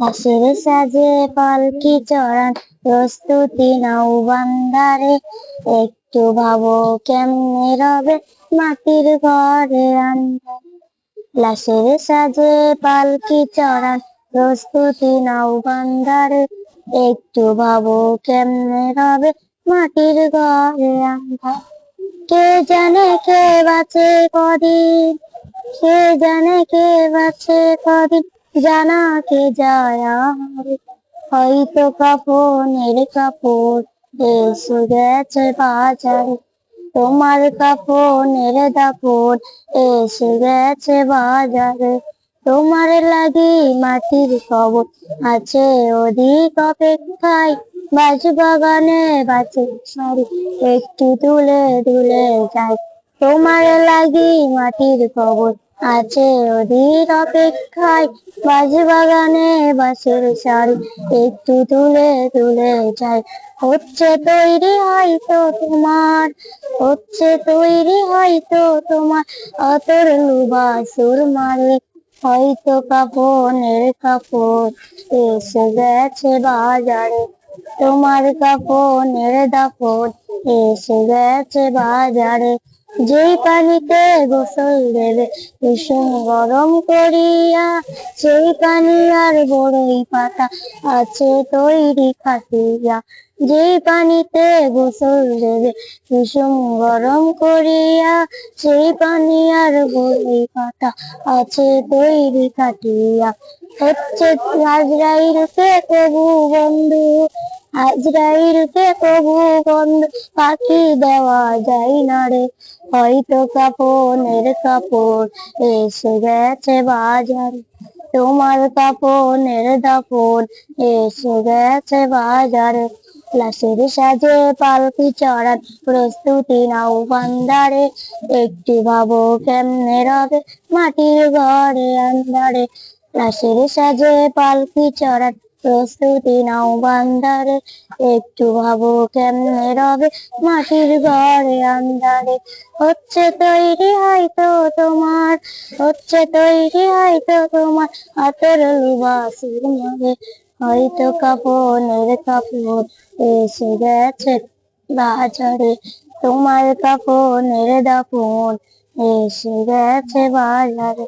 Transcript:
হাসির সাজে পালকি চড়ান প্রস্তুতি নাও বান্দারে একটু ভাবো কেমনে রবে মাটির ঘরে আন্ধার। লাশের সাজে পালকি চড়ান প্রস্তুতি নাও বান্দারে একটু ভাবো কেমনে রবে মাটির ঘরে আন্ধার। কে জানে কে বাঁচে কদিন, কে জানে কে বাঁচে কদিন। জানা যায় আর। হয়তো কাফনের কাপড় এসে গেছে বাজারে। তোমার কাফনের দাপট এসে গেছে বাজারে। তোমার লাগি মাটির খবর আছে, অধিক অপেক্ষায় বাজ বাগানে বাঁচে সারি একটু তুলে তুলে যায়। তোমার লাগি মাটির খবর আছে অধীর অপেক্ষায় বাজ বাগানে বাসের সারি একটু তুলে তুলে যায় হচ্ছে তৈরি হয়তো তোমার, হচ্ছে তৈরি হয়তো তোমার। অতর লুবাসুর মারে, হয়তো কাপনের কাপড় এসে গেছে বাজারে। তোমার কাপনের দাপট এসে গেছে বাজারে। যেই পানিতে গোসল দেবে ভীষণ গরম করিয়া, সেই পানি আর বড়ই পাতা আছে তৈরি খাটিয়া। যেই পানিতে গোসল দেবে ভীষণ গরম করিয়া, সেই পানি আর বড়ই পাতা আছে তৈরি খাটিয়া। হচ্ছে আজরাইলকে কবু বন্ধু আজরাইলকে কবু বন্ধু পাখি দেওয়া যায় না রে। হয়তো কাপনের কাপড় এসে গেছে বাজারে। তোমার কাপনের দাপট এসে গেছে বাজারে। লাশের সাজে পালকি চড়ার প্রস্তুতি নাও বান্দারে। একটি ভাবো কেমনে রবে মাটির ঘরে আন্ধারে। লাশের সাজে পালকি চড়ার প্রস্তুতি নাও বান্দারে, একটু ভাবো কেমনে রবে? মাটির ঘরে আন্ধারে, হচ্ছে তৈরি হয়তো তোমার, হচ্ছে তৈরি হয়তো তোমার, আতর লুবাসির মধ্যে হয়তো কাপনের কাপড় এসে গেছে বাজারে, তোমার কাপনের দাপন এসে গেছে বাজারে।